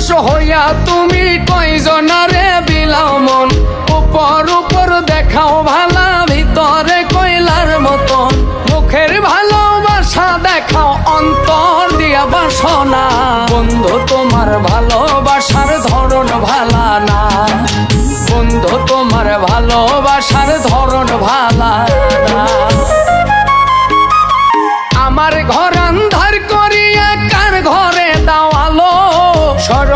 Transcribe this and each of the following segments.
মানুষ হইয়া তুমি কইজনারে বিলাও উপর উপর দেখাও ভালা, ভিতরে কইলার মতন। মুখের ভালোবাসা দেখাও, অন্তর দিয়া বাসনা। বন্ধু, তোমার ভালোবাসার ধরন ভালা না। বন্ধু, তোমার ভালোবাসার ধরন ভালা না। আমার ঘর আন্ধার করিয়া কার ঘরে দাও আলো? সর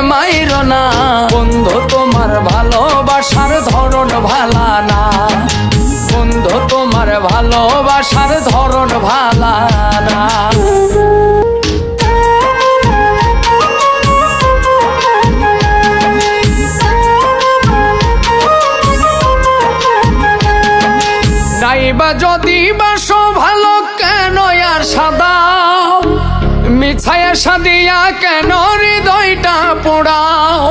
মাইর না। বন্ধু, তোমার ভালোবাসার ধরন ভালা না। বন্ধু, তোমার ভালোবাসার ধরন ভালা না। নাইবা যদি বাসো ভালো কেন আর সাদা? মিছায়া সাদিয়া কেন হৃদয়টা পোড়াও?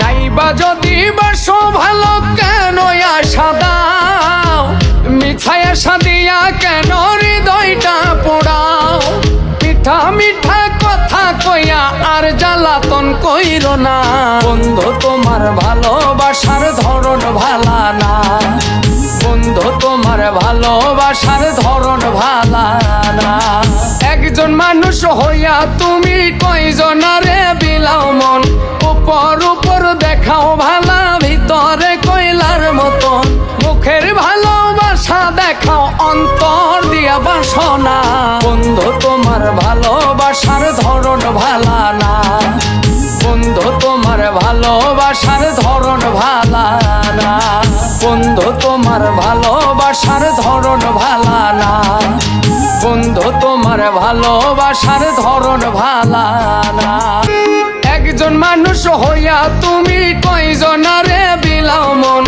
নাইবা যদি বাসো ভালো কেন আর সাদা মিছায়া সাদিয়া কেন হৃদয়টা পোড়াও? মিঠা মিঠা কথা কইয়া আর জ্বালাতন কইর না। বন্ধু তোমার ভালোবাসার ধরন ভালা না। একজন মানুষ হইয়া তুমি কয়জনারে বিলাও মন? উপর উপর দেখাও ভালা, ভিতরে কইলার মতন। মুখের ভালোবাসা দেখাও, অন্তর দিয়া বাসনা। ভালোবাসার ধরন ভালা না। একজন মানুষ হইয়া তুমি কয়জনারে বিলাও মন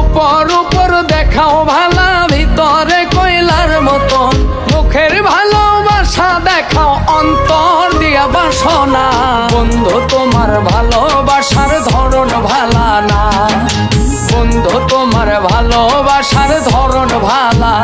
উপর উপর দেখাও ভালা, ভিতরে কইলার মতন। মুখের ভালোবাসা দেখাও, অন্তর দিয়া বাসনা। বন্ধু, তোমার ভালোবাসার ধরন ভালা না। বন্ধু, তোমার ভালোবাসার ধরন ভালা